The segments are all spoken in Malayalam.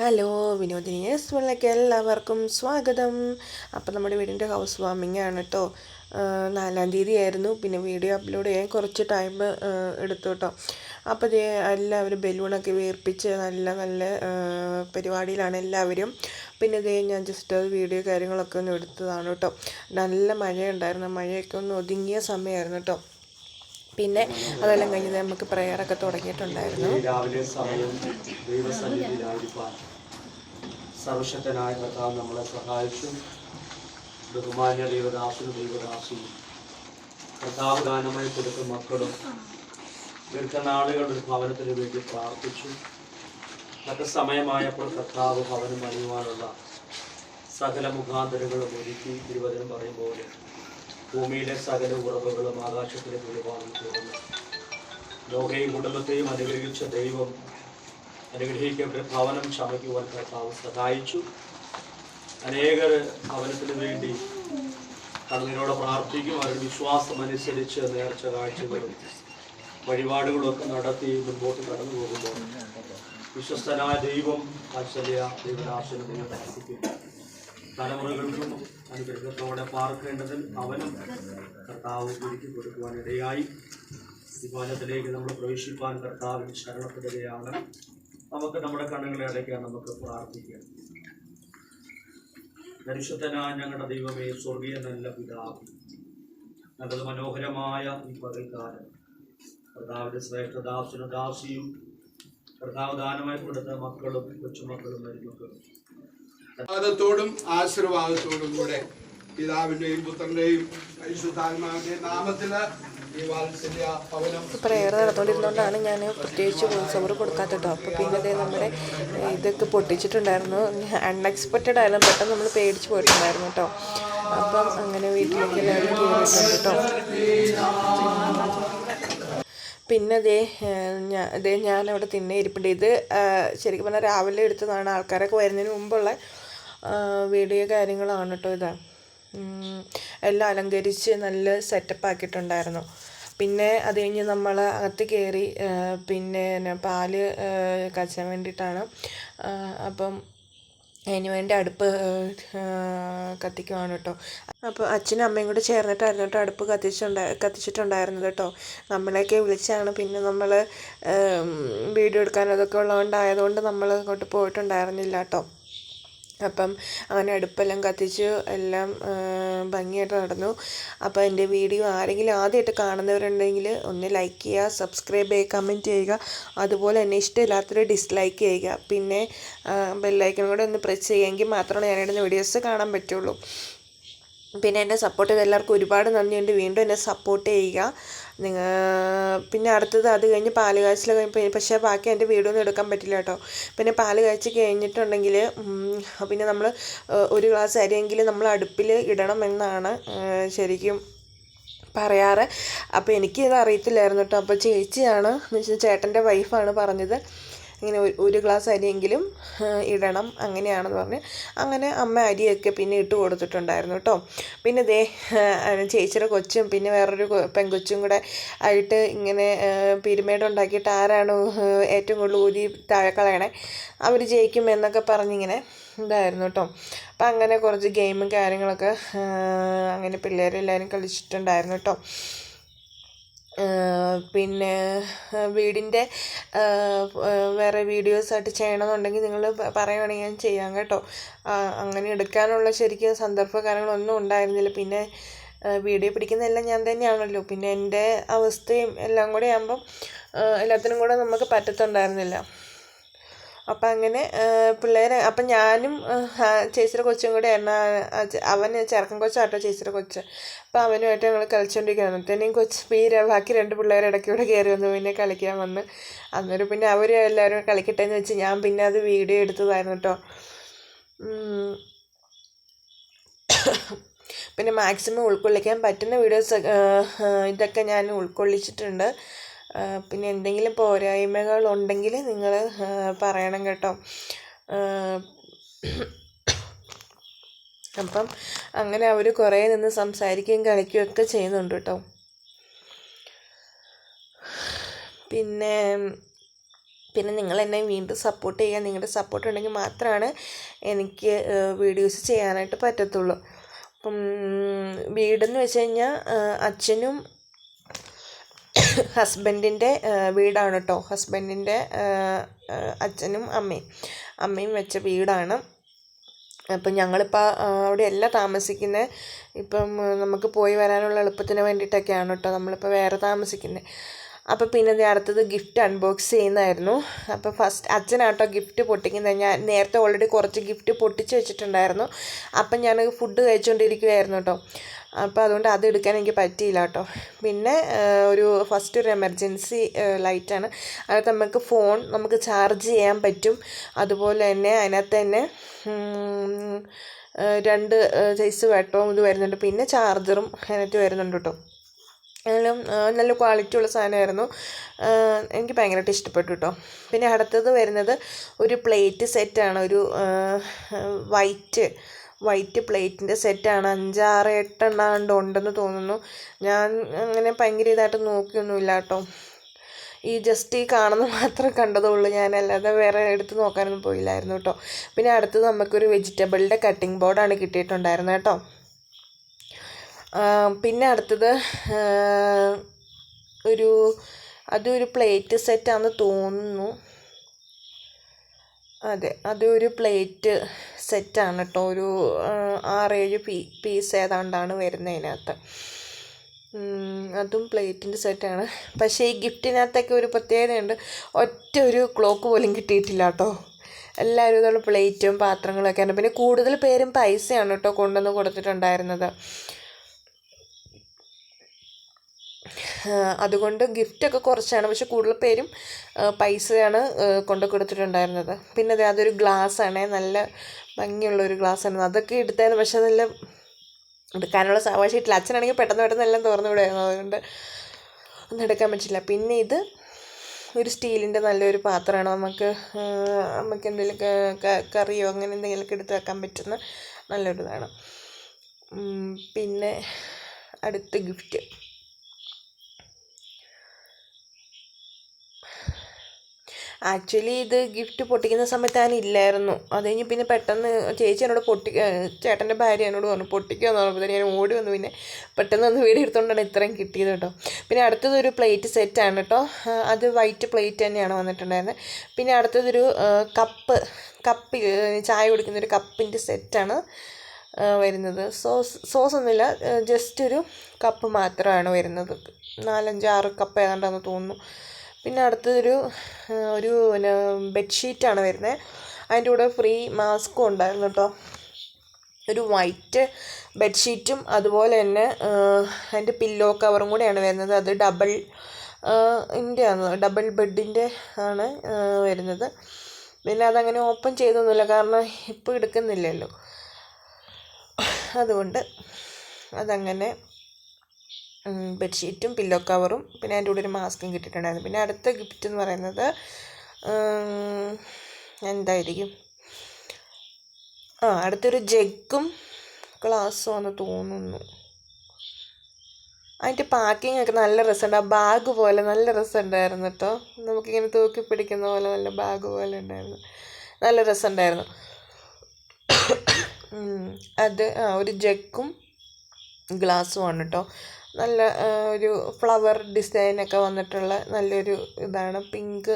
ഹലോ വിനോദിനി എസ് വെള്ളയ്ക്ക് എല്ലാവർക്കും സ്വാഗതം. അപ്പോൾ നമ്മുടെ വീടിന്റെ ഹൗസ് വാമിംഗ് ആണ് കേട്ടോ നാലാം തീയതി ആയിരുന്നു. പിന്നെ വീഡിയോ അപ്ലോഡ് ചെയ്യാൻ കുറച്ച് ടൈം എടുത്തു കേട്ടോ അപ്പോൾ ഇത് എല്ലാവരും ബലൂണൊക്കെ വീർപ്പിച്ച് നല്ല നല്ല പരിപാടിയിലാണ് എല്ലാവരും. പിന്നെ ഇതേ ഞാൻ ജസ്റ്റ് വീഡിയോ കാര്യങ്ങളൊക്കെ ഒന്ന് എടുത്തതാണ് കേട്ടോ നല്ല മഴയുണ്ടായിരുന്നു. മഴയൊക്കെ ഒന്ന് ഒതുങ്ങിയ സമയമായിരുന്നു കേട്ടോ പിന്നെ അതെല്ലാം കഴിഞ്ഞ് നമുക്ക് പ്രയറൊക്കെ തുടങ്ങിയിട്ടുണ്ടായിരുന്നു. രാവിലെ സമയം ദൈവസന്നിധിയിലായിരിക്കാൻ സർവശക്തനായ കർത്താവ് നമ്മളെ സഹായിച്ചു. ബഹുമാന്യ ദൈവദാസനും ദൈവദാസിയും കർത്താവ് ഗാനമായി കൊടുത്ത മക്കളും ദീർഘനാളുകൾ ഭവനത്തിന് വേണ്ടി പ്രാർത്ഥിച്ചു. തക്ക സമയമായപ്പോൾ കർത്താവ് ഭവനം അണിയുവാനുള്ള സകല മുഖാന്തരങ്ങളും ഒരുക്കി തിരുവചനം പറയുമ്പോൾ ഭൂമിയിലെ സകല ഉറവുകളും ആകാശത്തിലെ ഒരുപാട് തുറന്നു. ലോകയും കുടുംബത്തെയും അനുഗ്രഹിച്ച ദൈവം അനുഗ്രഹിക്കപ്പെട്ട ഭവനം ചമയ്ക്കുവാൻ കർത്താവ് സഹായിച്ചു. അനേകർ ഭവനത്തിന് വേണ്ടി കണ്ണീരോടെ പ്രാർത്ഥിക്കും. അവരുടെ വിശ്വാസം അനുസരിച്ച് നേർച്ച കാഴ്ചകളും വഴിപാടുകളൊക്കെ നടത്തി മുൻപോട്ട് കടന്നു പോകുമ്പോൾ വിശ്വസ്തനായ ദൈവം വാത്സല്യ ദൈവരാശന ദൈവം പ്രാർത്ഥിക്കും തലമുറകൾക്കും അനുഗ്രഹത്തോടെ പാർക്കേണ്ടതിൽ അവനും കർത്താവ് ഒരുക്കി കൊടുക്കുവാനിടയായി. വിമാനത്തിലേക്ക് നമ്മൾ പ്രവേശിപ്പാൻ കർത്താവിന് ശരണപ്പെടുകയാണ് നമുക്ക് നമ്മുടെ കണ്ണുകളെ അടയ്ക്കാൻ നമുക്ക് പ്രാർത്ഥിക്കാം. പരിശുദ്ധനായ ഞങ്ങളുടെ ദൈവമേ സ്വർഗീയ നല്ല പിതാവ് ഞങ്ങളുടെ മനോഹരമായ ഈ പകൽക്കാലം കർത്താവിന്റെ ശ്രേഷ്ഠദാസനും ദാസിയും കർത്താവ് ദാനമായി കൊടുത്ത മക്കളും കൊച്ചുമക്കളും മരുമക്കളും ആദത്തോടും ആശീർവാദത്തോടും കൂടെ പിതാവിന്റെയും പുത്രന്റെയും പരിശുദ്ധാത്മാവിന്റെയും നാമത്തിൽ പ്രയർ നടന്നുകൊണ്ടിരുന്നതുകൊണ്ടാണ് ഞാൻ പ്രത്യേകിച്ച് വോയിസ് കൊടുക്കാത്ത കേട്ടോ അപ്പോൾ പിന്നെ നമ്മുടെ ഇതൊക്കെ പൊട്ടിച്ചിട്ടുണ്ടായിരുന്നു. അൺഎക്സ്പെക്റ്റഡ് ആയാലും പെട്ടെന്ന് നമ്മൾ പേടിച്ച് പോയിട്ടുണ്ടായിരുന്നു കേട്ടോ അപ്പം അങ്ങനെ വീട്ടിലേക്ക് എല്ലാവരും കയറിയിട്ടുണ്ട് കേട്ടോ പിന്നെ അതേ ഞാൻ അതേ ഞാനവിടെ തിന്നെ ഇരിപ്പുണ്ട്. ഇത് ശരിക്കും പറഞ്ഞാൽ രാവിലെ എടുത്തതാണ്. ആൾക്കാരൊക്കെ വരുന്നതിന് മുമ്പുള്ള വീഡിയോ കാര്യങ്ങളാണ് കേട്ടോ ഇത്. എല്ലാം അലങ്കരിച്ച് നല്ല സെറ്റപ്പ് ആക്കിയിട്ടുണ്ടായിരുന്നു. പിന്നെ അത് കഴിഞ്ഞ് നമ്മൾ അകത്ത് കയറി പിന്നെ പാൽ കച്ചാൻ വേണ്ടിയിട്ടാണ്. അപ്പം അതിന് വേണ്ടി അടുപ്പ് കത്തിക്കുവാണ് കേട്ടോ അപ്പോൾ അച്ഛനും അമ്മയും കൂടെ ചേർന്നിട്ടായിരുന്നു കേട്ടോ അടുപ്പ് കത്തിച്ചിട്ടുണ്ടാ കത്തിച്ചിട്ടുണ്ടായിരുന്നത് കേട്ടോ നമ്മളെയൊക്കെ വിളിച്ചാണ് പിന്നെ നമ്മൾ വീഡിയോ എടുക്കാൻ അതൊക്കെ ഉള്ളതുകൊണ്ടായതുകൊണ്ട് നമ്മൾ അങ്ങോട്ട് പോയിട്ടുണ്ടായിരുന്നില്ല കേട്ടോ അപ്പം അങ്ങനെ അടുപ്പെല്ലാം കത്തിച്ച് എല്ലാം ഭംഗിയായിട്ട് നടന്നു. അപ്പോൾ എന്റെ വീഡിയോ ആരെങ്കിലും ആദ്യമായിട്ട് കാണുന്നവരുണ്ടെങ്കിൽ ഒന്ന് ലൈക്ക് ചെയ്യുക സബ്സ്ക്രൈബ് ചെയ്യുക കമന്റ് ചെയ്യുക. അതുപോലെ തന്നെ ഇഷ്ടമില്ലാത്തൊരു ഡിസ്ലൈക്ക് ചെയ്യുക. പിന്നെ ബെല്ലൈക്കനും കൂടെ ഒന്ന് പ്രസ് ചെയ്യുമെങ്കിൽ മാത്രമേ ഞാനിടുന്ന വീഡിയോസ് കാണാൻ പറ്റുള്ളൂ. പിന്നെ എന്നെ സപ്പോർട്ട് ചെയ്ത എല്ലാവർക്കും ഒരുപാട് നന്ദിയുണ്ട് വീണ്ടും എന്നെ സപ്പോർട്ട് ചെയ്യുക. നിങ്ങൾ പിന്നെ അടുത്തത് അത് കഴിഞ്ഞ് പാൽ കാച്ചൽ പക്ഷേ ബാക്കി എന്റെ വീഡിയോ ഒന്നും എടുക്കാൻ പറ്റില്ല കേട്ടോ. പിന്നെ പാൽ കാച്ചി കഴിഞ്ഞിട്ടുണ്ടെങ്കിൽ പിന്നെ നമ്മൾ ഒരു ഗ്ലാസ് അരിയെങ്കിലും നമ്മൾ അടുപ്പിൽ ഇടണം എന്നാണ് ശരിക്കും പറയാറ്. അപ്പോൾ എനിക്കിത് അറിയത്തില്ലായിരുന്നു കേട്ടോ. അപ്പോൾ ചേച്ചിയാണ് ചേട്ടന്റെ വൈഫാണ് പറഞ്ഞത്. ഇങ്ങനെ ഒരു- ഗ്ലാസ് അരിയെങ്കിലും ഇടണം. അങ്ങനെയാണെന്ന് പറഞ്ഞ് അങ്ങനെ അമ്മ അരിയൊക്കെ പിന്നെ ഇട്ട് കൊടുത്തിട്ടുണ്ടായിരുന്നു കേട്ടോ. പിന്നെ ദേ ചേച്ചിയുടെ കൊച്ചും പിന്നെ വേറൊരു പെൺകൊച്ചും കൂടെ ആയിട്ട് ഇങ്ങനെ പിരുമേട് ഉണ്ടാക്കിയിട്ട് ആരാണ് ഏറ്റവും കൂടുതൽ ഊരി താഴെ കളയണേ അവർ ജയിക്കും എന്നൊക്കെ പറഞ്ഞിങ്ങനെ ഇതായിരുന്നു കേട്ടോ. അപ്പം അങ്ങനെ കുറച്ച് ഗെയിമും കാര്യങ്ങളൊക്കെ അങ്ങനെ പിള്ളേരെല്ലാവരും കളിച്ചിട്ടുണ്ടായിരുന്നു കേട്ടോ. പിന്നെ വീടിന്റെ വേറെ വീഡിയോസായിട്ട് ചെയ്യണമെന്നുണ്ടെങ്കിൽ നിങ്ങൾ പറയുകയാണെങ്കിൽ ഞാൻ ചെയ്യാം കേട്ടോ. അങ്ങനെ എടുക്കാനുള്ള ശരിക്കും സന്ദർഭ കാര്യങ്ങളൊന്നും ഉണ്ടായിരുന്നില്ല. പിന്നെ വീഡിയോ പിടിക്കുന്നതെല്ലാം ഞാൻ തന്നെയാണല്ലോ. പിന്നെ എന്റെ അവസ്ഥയും എല്ലാം കൂടെ ആകുമ്പം എല്ലാത്തിനും കൂടെ നമുക്ക് പറ്റത്തുണ്ടായിരുന്നില്ല. അപ്പം അങ്ങനെ പിള്ളേരെ അപ്പം ഞാനും ചേച്ചിയുടെ കൊച്ചും കൂടെ എണ്ണ അവൻ ചെറുക്കൻ കൊച്ചാട്ടോ ചേച്ചിയുടെ കൊച്ച്. അപ്പം അവനുമായിട്ട് ഞങ്ങൾ കളിച്ചുകൊണ്ടിരിക്കുകയാണ് അന്നത്തേനും കൊച്ച് പീര ബാക്കി രണ്ട് പിള്ളേർ ഇടയ്ക്കൂടെ കയറി വന്നു പിന്നെ കളിക്കാൻ വന്ന്. അന്നേരം പിന്നെ അവർ എല്ലാവരും കളിക്കട്ടെ എന്ന് വെച്ച് ഞാൻ പിന്നെ അത് വീഡിയോ എടുത്തതായിരുന്നു കേട്ടോ പിന്നെ മാക്സിമം ഉൾക്കൊള്ളിക്കാൻ പറ്റുന്ന വീഡിയോസ് ഇതൊക്കെ ഞാൻ ഉൾക്കൊള്ളിച്ചിട്ടുണ്ട്. പിന്നെ എന്തെങ്കിലും പോരായ്മകൾ ഉണ്ടെങ്കിൽ നിങ്ങൾ പറയണം കേട്ടോ. അപ്പം അങ്ങനെ അവർ കുറേ നിന്ന് സംസാരിക്കുകയും കളിക്കുകയും ഒക്കെ ചെയ്യുന്നുണ്ട് കേട്ടോ. പിന്നെ പിന്നെ നിങ്ങൾ എന്നെ വീണ്ടും സപ്പോർട്ട് ചെയ്യുക. നിങ്ങളുടെ സപ്പോർട്ട് ഉണ്ടെങ്കിൽ മാത്രമാണ് എനിക്ക് വീഡിയോസ് ചെയ്യാനായിട്ട് പറ്റത്തുള്ളൂ. അപ്പം വീടെന്ന് വെച്ച് കഴിഞ്ഞാൽ അച്ഛനും ഹസ്ബൻഡിന്റെ വീടാണ് കേട്ടോ ഹസ്ബൻഡിന്റെ അച്ഛനും അമ്മയും. അമ്മയും വെച്ച വീടാണ്. അപ്പം ഞങ്ങളിപ്പോൾ അവിടെയല്ല താമസിക്കുന്നത് ഇപ്പം നമുക്ക് പോയി വരാനുള്ള എളുപ്പത്തിന് വേണ്ടിയിട്ടൊക്കെയാണ് കേട്ടോ നമ്മളിപ്പോൾ വേറെ താമസിക്കുന്നത് അപ്പോൾ പിന്നെ അടുത്തത് ഗിഫ്റ്റ് അൺബോക്സ് ചെയ്യുന്നതായിരുന്നു. അപ്പോൾ ഫസ്റ്റ് അച്ഛനാട്ടോ ഗിഫ്റ്റ് പൊട്ടിക്കുന്നത് ഞാൻ നേരത്തെ ഓൾറെഡി കുറച്ച് ഗിഫ്റ്റ് പൊട്ടിച്ച് വെച്ചിട്ടുണ്ടായിരുന്നു. അപ്പം ഞാൻ ഫുഡ് കഴിച്ചുകൊണ്ടിരിക്കുകയായിരുന്നു കേട്ടോ അപ്പോൾ അതുകൊണ്ട് അത് എടുക്കാൻ എനിക്ക് പറ്റിയില്ല കേട്ടോ. പിന്നെ ഒരു ഫസ്റ്റ് ഒരു എമർജൻസി ലൈറ്റാണ് അതിനകത്ത് നമുക്ക് ഫോൺ നമുക്ക് ചാർജ് ചെയ്യാൻ പറ്റും. അതുപോലെ തന്നെ അതിനകത്ത് തന്നെ രണ്ട് സൈസ് വെട്ടവും ഇത് വരുന്നുണ്ട്. പിന്നെ ചാർജറും അതിനകത്ത് വരുന്നുണ്ട് കേട്ടോ. എന്നാലും നല്ല ക്വാളിറ്റി ഉള്ള സാധനമായിരുന്നു. എനിക്ക് ഭയങ്കരമായിട്ട് ഇഷ്ടപ്പെട്ടു കേട്ടോ. പിന്നെ അടുത്തത് വരുന്നത് ഒരു പ്ലേറ്റ് സെറ്റാണ് ഒരു വൈറ്റ് വൈറ്റ് പ്ലേറ്റിന്റെ സെറ്റാണ്. അഞ്ചാറ് എട്ടെണ്ണാണ്ട് ഉണ്ടെന്ന് തോന്നുന്നു. ഞാൻ അങ്ങനെ ഭയങ്കര ഇതായിട്ട് നോക്കിയൊന്നുമില്ല കേട്ടോ ഈ ജസ്റ്റ് ഈ കാണുന്ന മാത്രം കണ്ടതുള്ളൂ ഞാൻ. അല്ലാതെ വേറെ എടുത്ത് നോക്കാനൊന്നും പോയില്ലായിരുന്നു കേട്ടോ. പിന്നെ അടുത്തത് നമുക്കൊരു വെജിറ്റബിളിന്റെ കട്ടിംഗ് ബോർഡാണ് കിട്ടിയിട്ടുണ്ടായിരുന്നത് കേട്ടോ. പിന്നെ അടുത്തത് ഒരു അതൊരു പ്ലേറ്റ് സെറ്റാണെന്ന് തോന്നുന്നു. അതെ അതൊരു പ്ലേറ്റ് സെറ്റാണ് കേട്ടോ ഒരു ആറേഴ് പീ പീസ് ഏതാണ്ടാണ് വരുന്നത് അതിനകത്ത് അതും പ്ലേറ്റിന്റെ സെറ്റാണ്. പക്ഷേ ഈ ഗിഫ്റ്റിനകത്തൊക്കെ ഒരു പ്രത്യേകതയുണ്ട്. ഒറ്റ ഒരു ക്ലോക്ക് പോലും കിട്ടിയിട്ടില്ല കേട്ടോ എല്ലാവരും ഇതുള്ള പ്ലേറ്റും പാത്രങ്ങളൊക്കെയാണ് പിന്നെ കൂടുതൽ പേരും പൈസയാണ് കേട്ടോ കൊണ്ടുവന്ന് കൊടുത്തിട്ടുണ്ടായിരുന്നത് ആ, അതുകൊണ്ട് ഗിഫ്റ്റൊക്കെ കുറച്ചാണ്. പക്ഷെ കൂടുതൽ പേരും പൈസയാണ് കൊണ്ട് കൊടുത്തിട്ടുണ്ടായിരുന്നത്. പിന്നെ അതെ അതൊരു ഗ്ലാസ് ആണ്. നല്ല ഭംഗിയുള്ളൊരു ഗ്ലാസ് ആണ് അതൊക്കെ എടുത്തായിരുന്നു പക്ഷെ നല്ല എടുക്കാനുള്ള സാവകാശം അച്ഛനാണെങ്കിൽ പെട്ടെന്ന് പെട്ടെന്ന് എല്ലാം തുറന്നു വിടുമായിരുന്നു അതുകൊണ്ട് ഒന്നും എടുക്കാൻ പറ്റില്ല. പിന്നെ ഇത് ഒരു സ്റ്റീലിന്റെ നല്ലൊരു പാത്രമാണ്. നമുക്ക് നമുക്ക് എന്തെങ്കിലും കറിയോ അങ്ങനെ എന്തെങ്കിലുമൊക്കെ എടുത്ത് വെക്കാൻ പറ്റുന്ന നല്ലൊരു ഇതാണ് പിന്നെ അടുത്ത ഗിഫ്റ്റ് ആക്ച്വലി ഇത് ഗിഫ്റ്റ് പൊട്ടിക്കുന്ന സമയത്ത് ഞാൻ ഇല്ലായിരുന്നു. അത് കഴിഞ്ഞ് പിന്നെ പെട്ടെന്ന് ചേച്ചി എന്നോട് പൊട്ടി ചേട്ടന്റെ ഭാര്യ എന്നോട് പറഞ്ഞു പൊട്ടിക്കുക എന്ന് പറഞ്ഞപ്പോൾ ഞാൻ ഓടി വന്നു. പിന്നെ പെട്ടെന്ന് ഒന്ന് വീട് എടുത്തുകൊണ്ടാണ് ഇത്രയും കിട്ടിയത് കേട്ടോ. പിന്നെ അടുത്തതൊരു പ്ലേറ്റ് സെറ്റാണ് കേട്ടോ. അത് വൈറ്റ് പ്ലേറ്റ് തന്നെയാണ് വന്നിട്ടുണ്ടായിരുന്നത് പിന്നെ അടുത്തതൊരു കപ്പ് കപ്പ് ചായ കുടിക്കുന്ന ഒരു കപ്പിന്റെ സെറ്റാണ് വരുന്നത്. സോസ് സോസ് ഒന്നുമില്ല ജസ്റ്റ് ഒരു കപ്പ് മാത്രമാണ് വരുന്നത്. നാലഞ്ച് ആറ് കപ്പ് ഏതാണ്ടെന്ന് തോന്നുന്നു. പിന്നെ അടുത്തതൊരു ഒരു പിന്നെ ബെഡ്ഷീറ്റാണ് വരുന്നത് അതിന്റെ കൂടെ ഫ്രീ മാസ്കും ഉണ്ടായിരുന്നു കേട്ടോ. ഒരു വൈറ്റ് ബെഡ്ഷീറ്റും അതുപോലെ തന്നെ അതിന്റെ പില്ലോ കവറും കൂടെയാണ് വരുന്നത്. അത് ഡബിൾ ഇന്റെ ആണ് ഡബിൾ ബെഡിന്റെ ആണ് വരുന്നത്. പിന്നെ അതങ്ങനെ ഓപ്പൺ ചെയ്തൊന്നുമില്ല. കാരണം ഇപ്പോൾ എടുക്കുന്നില്ലല്ലോ. അതുകൊണ്ട് അതങ്ങനെ ബെഡ്ഷീറ്റും പില്ലോ കവറും പിന്നെ അതിന്റെ കൂടെ ഒരു മാസ്കും കിട്ടിയിട്ടുണ്ടായിരുന്നു. പിന്നെ അടുത്ത ഗിഫ്റ്റ് എന്ന് പറയുന്നത് എന്തായിരിക്കും? ആ അടുത്തൊരു ജഗ്ഗും ഗ്ലാസ്സും ആണെന്ന് തോന്നുന്നു. അതിന്റെ പാക്കിംഗ് ഒക്കെ നല്ല രസമുണ്ട്. ആ ബാഗ് പോലെ നല്ല രസമുണ്ടായിരുന്നു കേട്ടോ. നമുക്കിങ്ങനെ തൂക്കി പിടിക്കുന്ന പോലെ നല്ല ബാഗ് പോലെ ഉണ്ടായിരുന്നു. നല്ല രസമുണ്ടായിരുന്നു. അത് ആ ഒരു ജഗ്ഗും ഗ്ലാസ്സും ആണ് കേട്ടോ. നല്ല ഒരു ഫ്ലവർ ഡിസൈനൊക്കെ വന്നിട്ടുള്ള നല്ലൊരു ഇതാണ്. പിങ്ക്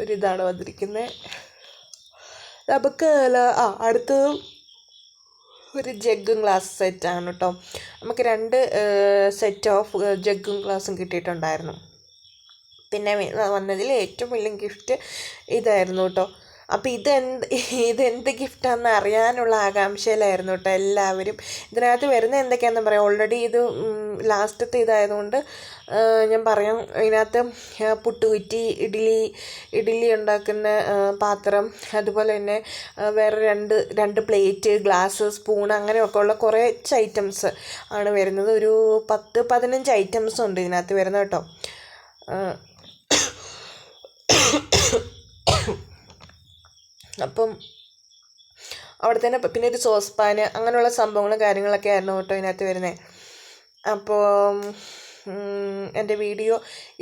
ഒരു ഇതാണ് വന്നിരിക്കുന്നത് നമുക്ക് ആ അടുത്തത് ഒരു ജഗ്ഗും ഗ്ലാസ് സെറ്റാണ് കേട്ടോ നമുക്ക് രണ്ട് സെറ്റ് ഓഫ് ജഗ്ഗും ഗ്ലാസും കിട്ടിയിട്ടുണ്ടായിരുന്നു. പിന്നെ വന്നതിൽ ഏറ്റവും വലിയ ഗിഫ്റ്റ് ഇതായിരുന്നു കേട്ടോ അപ്പോൾ ഇതെന്ത് ഇതെന്ത് ഗിഫ്റ്റാണെന്ന് അറിയാനുള്ള ആകാംക്ഷയിലായിരുന്നു കേട്ടോ എല്ലാവരും. ഇതിനകത്ത് വരുന്ന എന്തൊക്കെയാണെന്ന് പറയാം. ഓൾറെഡി ഇത് ലാസ്റ്റത്തെ ഇതായതുകൊണ്ട് ഞാൻ പറയാം. ഇതിനകത്ത് പുട്ടുകുറ്റി ഇഡ്ഡലി ഇഡ്ഡലി ഉണ്ടാക്കുന്ന പാത്രം അതുപോലെ തന്നെ വേറെ രണ്ട് രണ്ട് പ്ലേറ്റ് ഗ്ലാസ് സ്പൂൺ അങ്ങനെയൊക്കെ ഉള്ള കുറേ ഐറ്റംസ് ആണ് വരുന്നത്. ഒരു പത്ത് പതിനഞ്ച് ഐറ്റംസ് ഉണ്ട് ഇതിനകത്ത് വരുന്നത് കേട്ടോ ആ, അപ്പം അവിടെ തന്നെ പിന്നെ ഒരു സോസ് പാന് അങ്ങനെയുള്ള സംഭവങ്ങളും കാര്യങ്ങളൊക്കെ ആയിരുന്നു കേട്ടോ ഇതിനകത്ത് വരുന്നത് അപ്പോൾ എന്റെ വീഡിയോ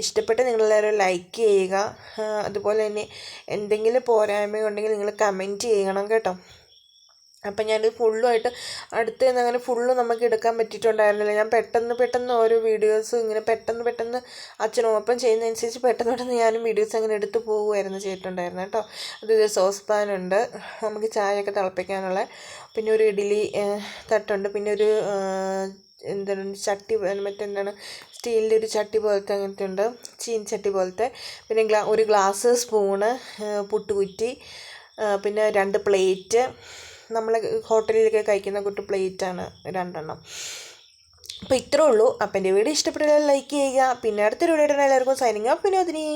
ഇഷ്ടപ്പെട്ട് നിങ്ങളെല്ലാവരും ലൈക്ക് ചെയ്യുക. അതുപോലെ തന്നെ എന്തെങ്കിലും പോരായ്മ ഉണ്ടെങ്കിൽ നിങ്ങൾ കമന്റ് ചെയ്യണം കേട്ടോ. അപ്പം ഞാനിത് ഫുള്ളുമായിട്ട് അടുത്ത് നിന്ന് അങ്ങനെ ഫുള്ള് നമുക്ക് എടുക്കാൻ പറ്റിയിട്ടുണ്ടായിരുന്നില്ല. ഞാൻ പെട്ടെന്ന് പെട്ടെന്ന് ഓരോ വീഡിയോസ് ഇങ്ങനെ പെട്ടെന്ന് പെട്ടെന്ന് അച്ഛൻ ഓപ്പൺ ചെയ്യുന്നതനുസരിച്ച് പെട്ടെന്ന് പെട്ടെന്ന് ഞാനും വീഡിയോസ് അങ്ങനെ എടുത്ത് പോകുമായിരുന്നു ചെയ്തിട്ടുണ്ടായിരുന്നു കേട്ടോ. അത് ഇത് സോസ് പാൻ ഉണ്ട് നമുക്ക് ചായയൊക്കെ തിളപ്പിക്കാനുള്ള. പിന്നെ ഒരു ഇഡ്ഡലി തട്ടുണ്ട്. പിന്നെ ഒരു എന്താണ് ചട്ടി മറ്റെന്താണ് സ്റ്റീലിന്റെ ഒരു ചട്ടി പോലത്തെ അങ്ങനത്തെ ഉണ്ട്. ചീൻചട്ടി പോലത്തെ. പിന്നെ ഗ്ലാ ഒരു ഗ്ലാസ് സ്പൂണ് പുട്ടുകുറ്റി പിന്നെ രണ്ട് പ്ലേറ്റ് നമ്മൾ ഹോട്ടലിലൊക്കെ കഴിക്കുന്ന കൂട്ട് പ്ലേറ്റാണ് രണ്ടെണ്ണം. അപ്പോൾ ഇത്രേ ഉള്ളൂ. അപ്പം എന്റെ വീഡിയോ ഇഷ്ടപ്പെട്ടാൽ ലൈക്ക് ചെയ്യുക. പിന്നെ അടുത്തൊരു വീഡിയോ എല്ലാവർക്കും സൈനിങ് ഓഫ് വിനോദിനി.